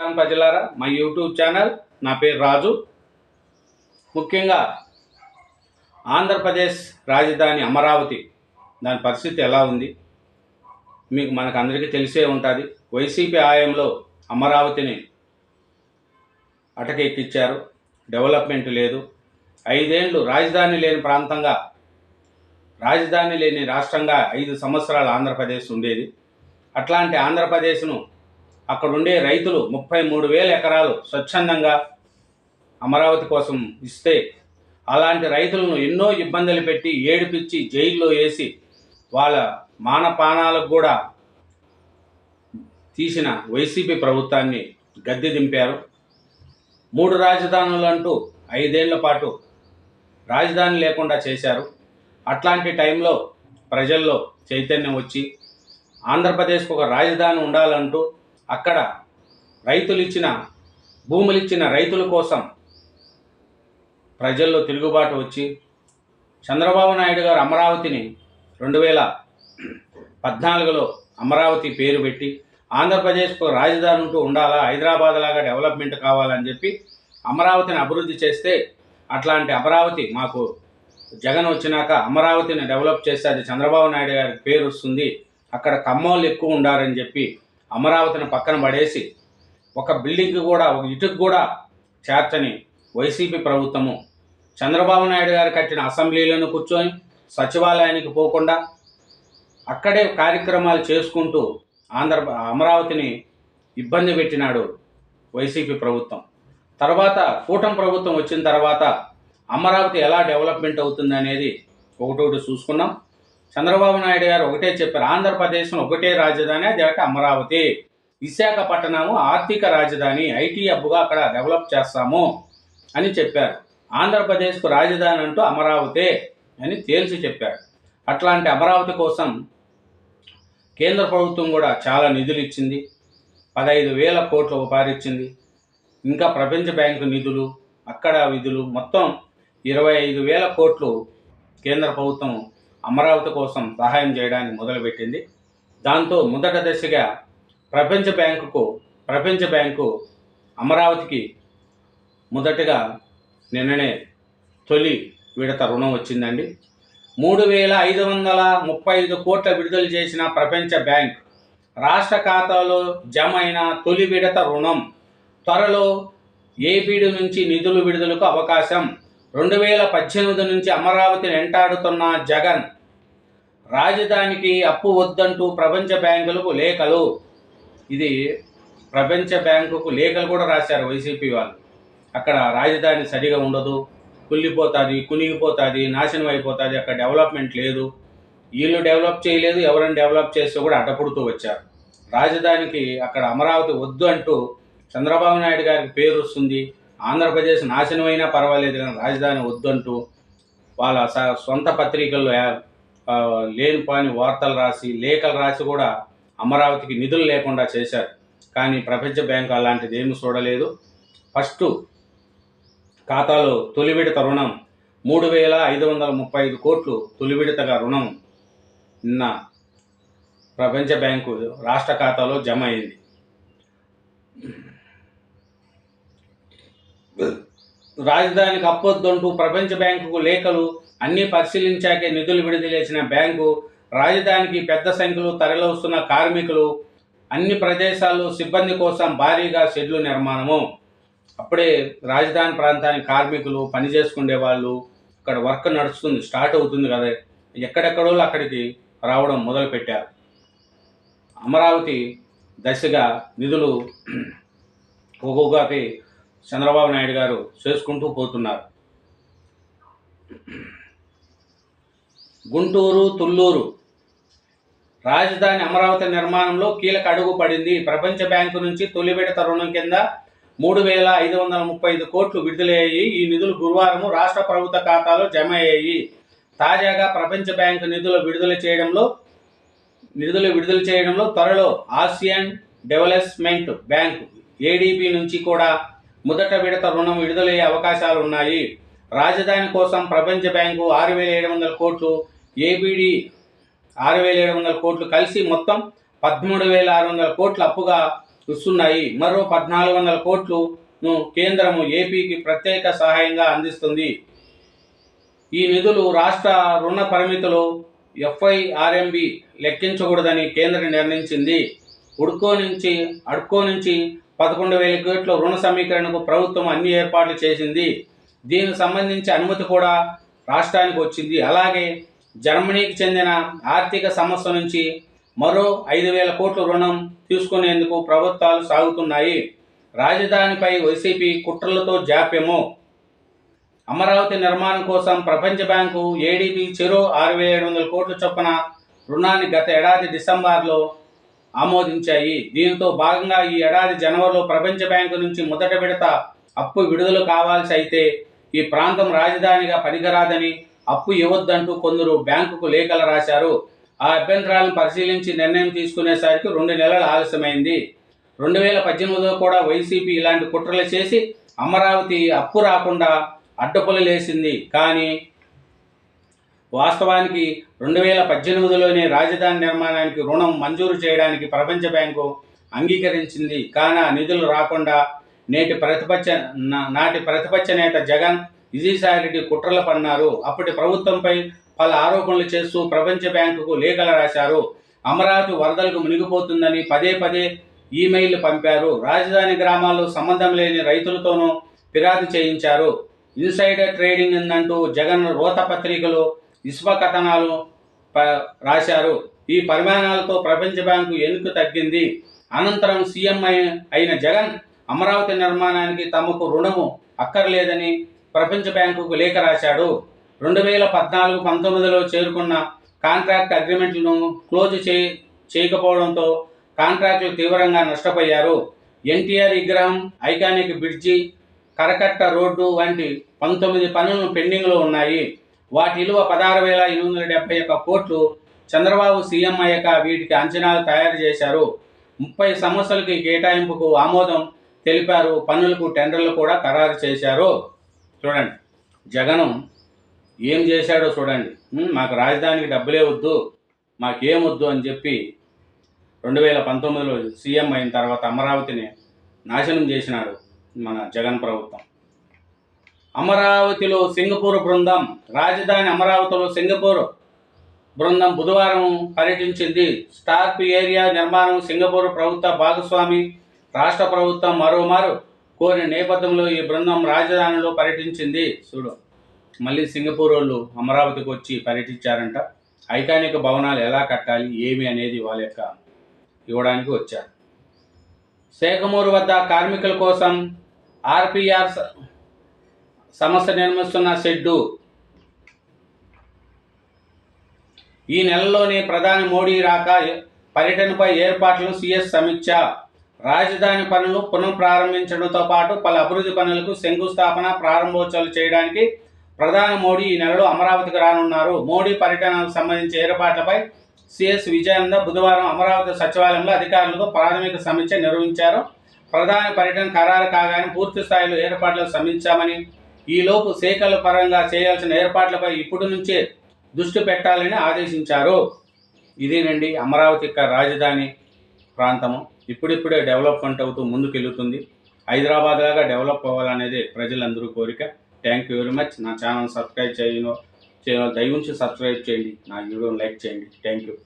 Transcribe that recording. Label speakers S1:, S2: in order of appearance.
S1: ప్రజలారా మా YouTube channel నా పేరు రాజు. ముఖ్యంగా ఆంధ్రప్రదేశ్ రాజధాని అమరావతి దాని పరిస్థితి ఎలా ఉంది? మీకు మనకు అందరికీ తెలిసే ఉంటుంది. వైసీపీ ఆయంలో అమరావతిని అటకెక్కిచ్చారు. డెవలప్మెంట్ లేదు. ఐదేండ్లు రాజధాని లేని ప్రాంతంగా రాజధాని లేని రాష్ట్రంగా ఐదు సంవత్సరాలు ఆంధ్రప్రదేశ్ ఉండేది. అట్లాంటి ఆంధ్రప్రదేశ్ను అక్కడ ఉండే రైతులు ముప్పై మూడు వేల ఎకరాలు స్వచ్ఛందంగా అమరావతి కోసం ఇస్తే అలాంటి రైతులను ఎన్నో ఇబ్బందులు పెట్టి ఏడిపించి జైల్లో వేసి వాళ్ళ మానపానాలకు కూడా తీసిన వైసీపీ ప్రభుత్వాన్ని గద్దె దింపారు. మూడు రాజధానులు అంటూ ఐదేళ్ళ పాటు రాజధాని లేకుండా చేశారు. అట్లాంటి టైంలో ప్రజల్లో చైతన్యం వచ్చి ఆంధ్రప్రదేశ్కు ఒక రాజధాని ఉండాలంటూ అక్కడ రైతులు ఇచ్చిన భూములు ఇచ్చిన రైతుల కోసం ప్రజల్లో తిరుగుబాటు వచ్చి చంద్రబాబు నాయుడు గారు అమరావతిని రెండు వేల పద్నాలుగులో అమరావతి పేరు పెట్టి ఆంధ్రప్రదేశ్కు రాజధాని ఉంటూ ఉండాలా హైదరాబాద్ లాగా డెవలప్మెంట్ కావాలని చెప్పి అమరావతిని అభివృద్ధి చేస్తే అట్లాంటి అమరావతి మాకు జగన్ వచ్చినాక అమరావతిని డెవలప్ చేస్తే అది చంద్రబాబు నాయుడు గారి పేరు వస్తుంది. అక్కడ కమ్మోళ్ళు ఎక్కువ ఉండారని చెప్పి అమరావతిని పక్కన పడేసి ఒక బిల్డింగ్ కూడా ఒక ఇటుకు కూడా చేర్చని వైసీపీ ప్రభుత్వము. చంద్రబాబు నాయుడు గారు కట్టిన అసెంబ్లీలను కూర్చొని సచివాలయానికి పోకుండా అక్కడే కార్యక్రమాలు చేసుకుంటూ ఆంధ్ర అమరావతిని ఇబ్బంది పెట్టినాడు వైసీపీ ప్రభుత్వం. తర్వాత కూటమి ప్రభుత్వం వచ్చిన తర్వాత అమరావతి ఎలా డెవలప్మెంట్ అవుతుంది అనేది ఒకటొకటి చూసుకున్నాం. చంద్రబాబు నాయుడు గారు ఒకటే చెప్పారు ఆంధ్రప్రదేశ్లో ఒకటే రాజధాని అది ఒకటి అమరావతి. విశాఖపట్నము ఆర్థిక రాజధాని ఐటీ హబ్గా అక్కడ డెవలప్ చేస్తాము అని చెప్పారు. ఆంధ్రప్రదేశ్కు రాజధాని అంటూ అమరావతే అని తేల్చి చెప్పారు. అట్లాంటి అమరావతి కోసం కేంద్ర ప్రభుత్వం కూడా చాలా నిధులు ఇచ్చింది. పదహైదు వేల కోట్ల ఉపాధి ఇచ్చింది. ఇంకా ప్రపంచ బ్యాంకు నిధులు అక్కడ విధులు మొత్తం ఇరవై ఐదు వేల కోట్లు కేంద్ర ప్రభుత్వం అమరావతి కోసం సహాయం చేయడానికి మొదలుపెట్టింది. దాంతో మొదట దశగా ప్రపంచ బ్యాంకుకు ప్రపంచ బ్యాంకు అమరావతికి మొదటగా నిన్ననే తొలి విడత రుణం వచ్చిందండి. మూడు వేల ఐదు వందల ముప్పై ఐదు కోట్ల విడుదల చేసిన ప్రపంచ బ్యాంక్ రాష్ట్ర ఖాతాలో జమ అయిన తొలి విడత రుణం త్వరలో ఏపీడి నుంచి నిధులు విడుదలకు అవకాశం రెండు వేల పద్దెనిమిది నుంచి అమరావతిని వెంటాడుతున్న జగన్ రాజధానికి అప్పు వద్దంటూ ప్రపంచ బ్యాంకులకు లేఖలు. ఇది ప్రపంచ బ్యాంకుకు లేఖలు కూడా రాశారు వైసీపీ వాళ్ళు. అక్కడ రాజధాని సరిగా ఉండదు. కుళ్ళిపోతుంది కునిగిపోతుంది నాశనం అయిపోతుంది. అక్కడ డెవలప్మెంట్ లేదు. వీళ్ళు డెవలప్ చేయలేదు. ఎవరైనా డెవలప్ చేస్తే కూడా అడ్డపుడుతూ వచ్చారు. రాజధానికి అక్కడ అమరావతి వద్దు అంటూ చంద్రబాబు నాయుడు గారికి పేరు వస్తుంది. ఆంధ్రప్రదేశ్ నాశనమైనా పర్వాలేదు కానీ రాజధాని వద్దంటూ వాళ్ళ స- సొంత పత్రికల్లో యా- లేనిపోని వార్తలు రాసి లేఖలు రాసి కూడా అమరావతికి నిధులు లేకుండా చేశారు. కానీ ప్రపంచ బ్యాంకు అలాంటిది ఏమి చూడలేదు. ఫస్ట్ ఖాతాలో తొలి విడత రుణం మూడు వేల ఐదు వందల ముప్పై ఐదు కోట్లు తొలి విడతగా రుణం నిన్న ప్రపంచ బ్యాంకు రాష్ట్ర ఖాతాలో జమ అయింది. రాజధానికి అప్పొద్దంటూ ప్రపంచ బ్యాంకుకు లేఖలు అన్నీ పరిశీలించాకే నిధులు విడుదల చేసిన బ్యాంకు రాజధానికి పెద్ద సంఖ్యలో తరలివస్తున్న కార్మికులు అన్ని ప్రదేశాల్లో సిబ్బంది కోసం భారీగా షెడ్లు నిర్మాణము. అప్పుడే రాజధాని ప్రాంతానికి కార్మికులు పని చేసుకునే వాళ్ళు అక్కడ వర్క్ నడుస్తుంది స్టార్ట్ అవుతుంది కదా. ఎక్కడెక్కడో అక్కడికి రావడం మొదలుపెట్టారు. అమరావతి దశగా నిధులు ఒక్కొక్కటి చంద్రబాబు నాయుడు గారు చేసుకుంటూ పోతున్నారు. గుంటూరు తుళ్ళూరు రాజధాని అమరావతి నిర్మాణంలో కీలక అడుగు పడింది. ప్రపంచ బ్యాంకు నుంచి తొలి విడత రుణం కింద మూడు వేల ఐదు వందల ముప్పై ఐదు కోట్లు విడుదలయ్యాయి. ఈ నిధులు గురువారం రాష్ట్ర ప్రభుత్వ ఖాతాలో జమ అయ్యాయి. తాజాగా ప్రపంచ బ్యాంకు నిధులు విడుదల చేయడంలో నిధులు విడుదల చేయడంలో త్వరలో ఆసియన్ డెవలప్మెంట్ బ్యాంక్ ఏడీబీ నుంచి కూడా మొదట విడత రుణం విడుదలయ్యే అవకాశాలు ఉన్నాయి రాజధాని కోసం ప్రపంచ బ్యాంకు ఆరు వేల ఏడు వందల కోట్లు ఏబిడి ఆరు వేల ఏడు వందల కోట్లు కలిసి మొత్తం పదమూడు వేల ఆరు వందల కోట్లు అప్పుగా ఇస్తున్నాయి మరో పద్నాలుగు వందల కోట్లును కేంద్రము ఏపీకి ప్రత్యేక సహాయంగా అందిస్తుంది. ఈ నిధులు రాష్ట్ర రుణ పరిమితులు ఎఫ్ఐఆర్ఎంబి లెక్కించకూడదని కేంద్రం నిర్ణయించింది. ఉడుకో నుంచి అడుకో నుంచి పదకొండు వేల కోట్ల రుణ సమీకరణకు ప్రభుత్వం అన్ని ఏర్పాట్లు చేసింది. దీనికి సంబంధించి అనుమతి కూడా రాష్ట్రానికి వచ్చింది. అలాగే జర్మనీకి చెందిన ఆర్థిక సంస్థ నుంచి మరో ఐదు వేల కోట్ల రుణం తీసుకునేందుకు ప్రభుత్వాలు సాగుతున్నాయి. రాజధానిపై వైసీపీ కుట్రలతో జాప్యము. అమరావతి నిర్మాణం కోసం ప్రపంచ బ్యాంకు ఏడీబీ చెరో ఆరు వేల ఏడు వందల కోట్ల చొప్పున రుణాన్ని గత ఏడాది డిసెంబర్లో ఆమోదించాయి. దీంతో భాగంగా ఈ ఏడాది జనవరిలో ప్రపంచ బ్యాంకు నుంచి మొదట విడత అప్పు విడుదల కావాల్సి అయితే ఈ ప్రాంతం రాజధానిగా పనికిరాదని అప్పు ఇవ్వొద్దంటూ కొందరు బ్యాంకుకు లేఖలు రాశారు. ఆ అభ్యంతరాలను పరిశీలించి నిర్ణయం తీసుకునేసరికి రెండు నెలలు ఆలస్యమైంది. రెండు వేల పద్దెనిమిదిలో కూడా వైసీపీ ఇలాంటి కుట్రలు చేసి అమరావతి అప్పు రాకుండా అడ్డపులు లేసింది. కానీ వాస్తవానికి రెండు వేల పద్దెనిమిదిలోనే రాజధాని నిర్మాణానికి రుణం మంజూరు చేయడానికి ప్రపంచ బ్యాంకు అంగీకరించింది. కానీ నిధులు రాకుండా నేటి ప్రతిపక్ష నాటి ప్రతిపక్ష నేత జగన్ విజయసాయిరెడ్డి కుట్రలు పన్నారు. అప్పటి ప్రభుత్వంపై పలు ఆరోపణలు చేస్తూ ప్రపంచ బ్యాంకుకు లేఖలు రాశారు. అమరావతి వరదలకు మునిగిపోతుందని పదే పదే ఈమెయిల్ పంపారు. రాజధాని గ్రామాల్లో సంబంధం లేని రైతులతోనూ ఫిర్యాదు చేయించారు. ఇన్సైడర్ ట్రేడింగ్ ఉందంటూ జగన్ రోత పత్రికలు ఇసుక కథనాలు ప- రాశారు. ఈ పరిమాణాలతో ప్రపంచ బ్యాంకు ఎన్నిక తగ్గింది. అనంతరం సీఎం అయిన జగన్ అమరావతి నిర్మాణానికి తమకు రుణము అక్కర్లేదని ప్రపంచ బ్యాంకుకు లేఖ రాశాడు. రెండు వేల పద్నాలుగు పంతొమ్మిదిలో చేరుకున్న కాంట్రాక్ట్ అగ్రిమెంట్లను క్లోజ్ చే చేయకపోవడంతో కాంట్రాక్టులు తీవ్రంగా నష్టపోయారు. ఎన్టీఆర్ విగ్రహం ఐకానిక్ బ్రిడ్జి కరకట్ట రోడ్డు వంటి పంతొమ్మిది పనులు పెండింగ్లో ఉన్నాయి. వాటి విలువ పదహారు వేల ఎనిమిది వందల డెబ్బై ఒక్క కోట్లు చంద్రబాబు సీఎం అయ్యాక వీటికి అంచనాలు తయారు చేశారు. ముప్పై సంవత్సరాలకి కేటాయింపుకు ఆమోదం తెలిపారు. పన్నులకు టెండర్లు కూడా ఖరారు చేశారు. చూడండి. జగను ఏం చేశాడో చూడండి. మాకు రాజధానికి డబ్బులే వద్దు మాకేం వద్దు అని చెప్పి రెండు వేల పంతొమ్మిదిలో సీఎం అయిన తర్వాత అమరావతిని నాశనం చేసినాడు మన జగన్ ప్రభుత్వం. అమరావతిలో సింగపూర్ బృందం రాజధాని అమరావతిలో సింగపూర్ బృందం బుధవారం పర్యటించింది. స్టార్ప్ ఏరియా నిర్మాణం సింగపూర్ ప్రభుత్వ భాగస్వామి రాష్ట్ర ప్రభుత్వం మరోమారు కోరిన నేపథ్యంలో ఈ బృందం రాజధానిలో పర్యటించింది. చూడు మళ్ళీ సింగపూర్ వాళ్ళు అమరావతికి వచ్చి పర్యటించారంట. ఐకానిక భవనాలు ఎలా కట్టాలి ఏమి అనేది వాళ్ళ యొక్క ఇవ్వడానికి వచ్చారు. శేఖమూరు వద్ద కార్మికుల కోసం ఆర్పిఆర్ సంస్థ నిర్మిస్తున్న షెడ్డు. ఈ నెలలోనే ప్రధాని మోడీ రాక పర్యటనపై ఏర్పాట్లను సీఎస్ సమీక్ష. రాజధాని పనులు పునః ప్రారంభించడంతో పాటు పలు అభివృద్ధి పనులకు శంకుస్థాపన ప్రారంభోత్సవాలు చేయడానికి ప్రధాని మోడీ ఈ నెలలో అమరావతికి రానున్నారు. మోడీ పర్యటనకు సంబంధించి ఏర్పాట్లపై సిఎస్ విజయానంద బుధవారం అమరావతి సచివాలయంలో అధికారులతో ప్రాథమిక సమీక్ష నిర్వహించారు. ప్రధాని పర్యటన ఖరారు కాగానే పూర్తి స్థాయిలో ఏర్పాట్లను సమీక్షామని ఈలోపు శాఖల పరంగా చేయాల్సిన ఏర్పాట్లపై ఇప్పటి నుంచే దృష్టి పెట్టాలని ఆదేశించారు. ఇదేనండి అమరావతి యొక్క రాజధాని ప్రాంతము. ఇప్పుడిప్పుడే డెవలప్మెంట్ అవుతూ ముందుకెళ్తుంది హైదరాబాద్ లాగా డెవలప్ అవ్వాలనేది ప్రజలందరూ కోరిక. Thank you very much. నా ఛానల్ సబ్స్క్రైబ్ చేయను. చేయాలి దయవుంచి సబ్స్క్రైబ్ చేయండి. నా వీడియోని లైక్ చేయండి. Thank you.